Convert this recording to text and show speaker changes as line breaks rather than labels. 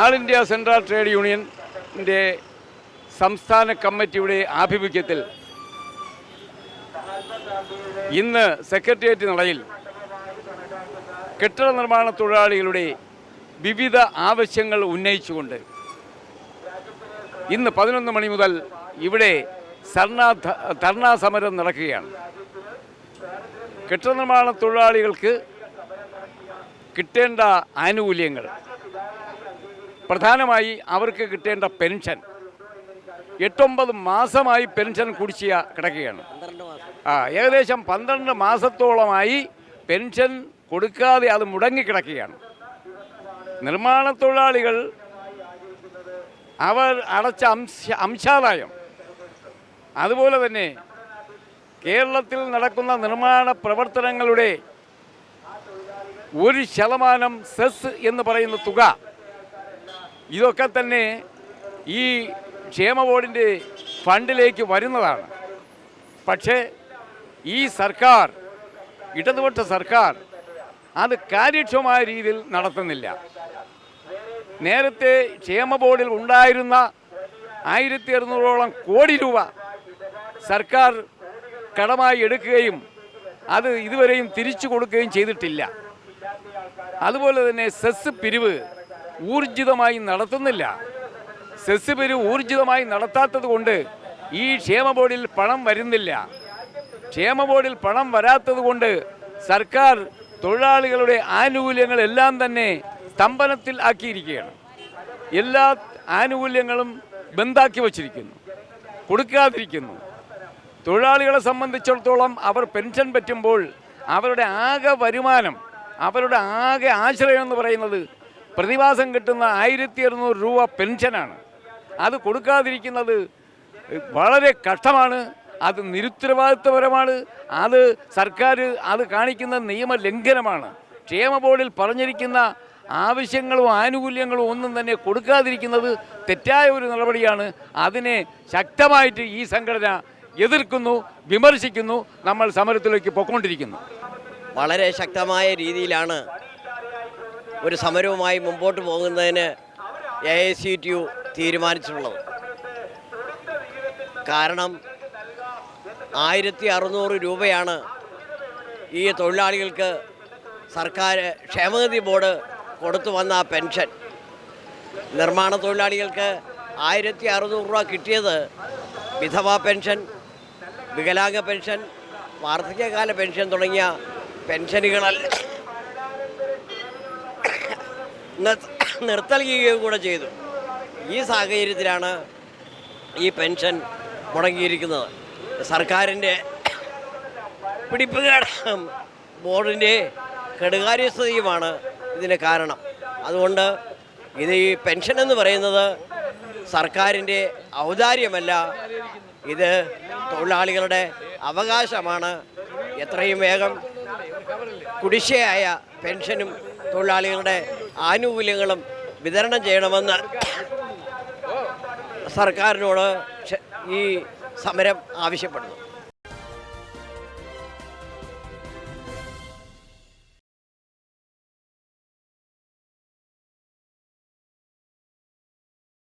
ആൾ India central trade യൂണിയന്റെ സംസ്ഥാന കമ്മിറ്റിയുടെ ആഭിമുഖ്യത്തിൽ ഇന്ന് സെക്രട്ടേറിയറ്റ് നടയിൽ കെട്ടിട നിർമ്മാണ തൊഴിലാളികളുടെ വിവിധ ആവശ്യങ്ങൾ ഉന്നയിച്ചുകൊണ്ട് ഇന്ന് പതിനൊന്ന് മണി മുതൽ ഇവിടെ ധർണാ സമരം നടക്കുകയാണ്. കെട്ടിട നിർമ്മാണ തൊഴിലാളികൾക്ക് കിട്ടേണ്ട ആനുകൂല്യങ്ങൾ പ്രധാനമായി അവർക്ക് കിട്ടേണ്ട പെൻഷൻ. എട്ടൊമ്പത് മാസമായി പെൻഷൻ കുടിശ്ശിക കിടക്കുകയാണ്. ആ ഏകദേശം പന്ത്രണ്ട് മാസത്തോളമായി പെൻഷൻ കൊടുക്കാതെ അത് മുടങ്ങിക്കിടക്കുകയാണ് നിർമ്മാണ തൊഴിലാളികൾ അവർ അടച്ച അംശ അംശാദായം. അതുപോലെ തന്നെ കേരളത്തിൽ നടക്കുന്ന നിർമ്മാണ പ്രവർത്തനങ്ങളുടെ ഒരു ശതമാനം സെസ് എന്ന് പറയുന്ന തുക ഇതൊക്കെ തന്നെ ഈ ക്ഷേമ ബോർഡിന്റെ ഫണ്ടിലേക്ക് വരുന്നതാണ്. പക്ഷേ ഈ സർക്കാർ ഇടതുപക്ഷ സർക്കാർ അത് കാര്യക്ഷമമായ രീതിയിൽ നടത്തുന്നില്ല. നേരത്തെ ക്ഷേമ ബോർഡിൽ ഉണ്ടായിരുന്ന ആയിരത്തി അറുന്നൂറോളം കോടി രൂപ സർക്കാർ കടമായി എടുക്കുകയും അത് ഇതുവരെയും തിരിച്ചു കൊടുക്കുകയും ചെയ്തിട്ടില്ല. അതുപോലെ തന്നെ സെസ് പിരിവ് ഊർജിതമായി നടത്തുന്നില്ല. സെസ് പിരിവ് ഊർജിതമായി നടത്താത്തത് കൊണ്ട് ഈ ക്ഷേമ ബോർഡിൽ പണം വരുന്നില്ല. ക്ഷേമ ബോർഡിൽ പണം വരാത്തത് കൊണ്ട് സർക്കാർ തൊഴിലാളികളുടെ ആനുകൂല്യങ്ങളെല്ലാം തന്നെ സ്തംഭനത്തിൽ ആക്കിയിരിക്കുകയാണ്. എല്ലാ ആനുകൂല്യങ്ങളും ബന്ധാക്കി വച്ചിരിക്കുന്നു. കൊടുക്കാതിരിക്കുന്നു. തൊഴിലാളികളെ സംബന്ധിച്ചിടത്തോളം അവർ പെൻഷൻ പറ്റുമ്പോൾ അവരുടെ ആകെ വരുമാനം അവരുടെ ആകെ ആശ്രയം എന്ന് പറയുന്നത് പ്രതിമാസം കിട്ടുന്ന ആയിരത്തി അറുന്നൂറ് രൂപ പെൻഷനാണ്. അത് കൊടുക്കാതിരിക്കുന്നത് വളരെ കഷ്ടമാണ് അത് നിരുത്തരവാദിത്വപരമാണ് അത് സർക്കാർ അത് കാണിക്കുന്ന നിയമലംഘനമാണ്. ക്ഷേമ ബോർഡിൽ പറഞ്ഞിരിക്കുന്ന ആവശ്യങ്ങളും ആനുകൂല്യങ്ങളും ഒന്നും തന്നെ കൊടുക്കാതിരിക്കുന്നത് തെറ്റായ ഒരു നടപടിയാണ്. അതിനെ ശക്തമായിട്ട് ഈ സംഘടന എതിർക്കുന്നു വിമർശിക്കുന്നു നമ്മൾ സമരത്തിലേക്ക് പൊക്കോണ്ടിരിക്കുന്നു.
വളരെ ശക്തമായ രീതിയിലാണ് ഒരു സമരവുമായി മുമ്പോട്ട് പോകുന്നതിന് A I C T U തീരുമാനിച്ചിട്ടുള്ളത്. കാരണം ആയിരത്തി അറുന്നൂറ് രൂപയാണ് ഈ തൊഴിലാളികൾക്ക് സർക്കാർ ക്ഷേമനിധി ബോർഡ് കൊടുത്തു വന്ന പെൻഷൻ. നിർമ്മാണ തൊഴിലാളികൾക്ക് ആയിരത്തി അറുന്നൂറ് രൂപ കിട്ടിയത് വിധവാ പെൻഷൻ വികലാംഗ പെൻഷൻ വാർദ്ധക്യകാല പെൻഷൻ തുടങ്ങിയ പെൻഷനുകളല്ല. നിർ- നിർത്തലിക്കുകയും കൂടെ ചെയ്തു. ഈ സാഹചര്യത്തിലാണ് ഈ പെൻഷൻ മുടങ്ങിയിരിക്കുന്നത്. സർക്കാരിന്റെ പിടിപ്പുകേട് ബോർഡിന്റെ കെടുകാര്യസ്ഥതയുമാണ് ഇതിന് കാരണം. അതുകൊണ്ട് ഇത് ഈ പെൻഷൻ എന്ന് പറയുന്നത് സർക്കാരിന്റെ ഔദാര്യമല്ല. ഇത് തൊഴിലാളികളുടെ അവകാശമാണ്. എത്രയും വേഗം കുടിശ്ശയായ പെൻഷനും തൊഴിലാളികളുടെ ആനുകൂല്യങ്ങളും വിതരണം ചെയ്യണമെന്ന് സർക്കാരിനോട് ഈ സമരം ആവശ്യപ്പെടുന്നു.